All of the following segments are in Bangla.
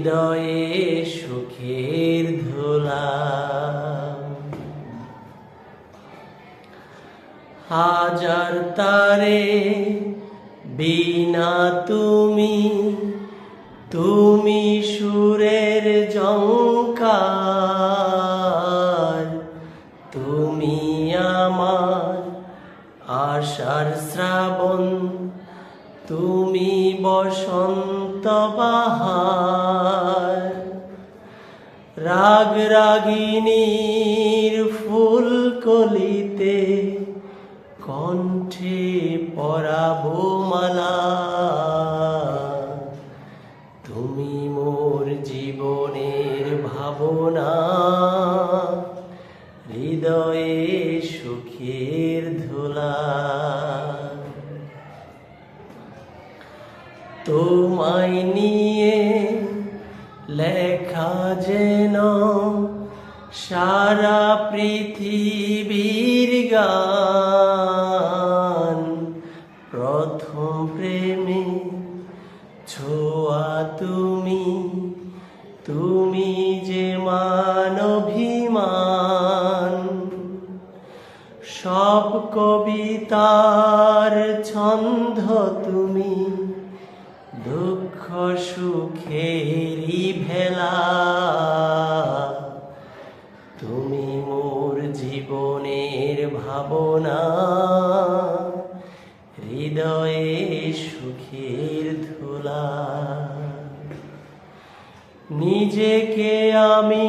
হৃদয়ে সুখের ধুলা। হাজার তারে বিনা তুমি তুমি সুরের জঙ্কার তুমি আমার আশার শ্রাবণ তুমি বসন্ত বাহার রাগ রাগিনীর ফুল কলিতে কণ্ঠে পরাবো মালা। তুমি মোর জীবনের ভাবনা, হৃদয়ে সুখের তোমায় নিয়ে লেখা যেন সারা পৃথিবীর গান। প্রথম প্রেমে ছোয়া তুমি তুমি যে মানভিমান। সব কবিতার ছন্দ তুমি দুঃখ সুখেরই ভেলা। তুমি মোর জীবনের ভাবনা, হৃদয়ে সুখের ধুলা। নিজেকে আমি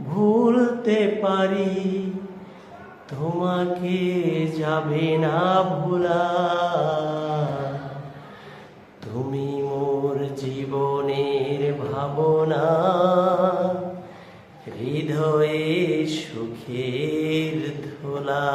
ভুলতে পারি, তোমাকে যাবে না ভোলা। ভাবনা হৃদয়ে সুখের ধোলা।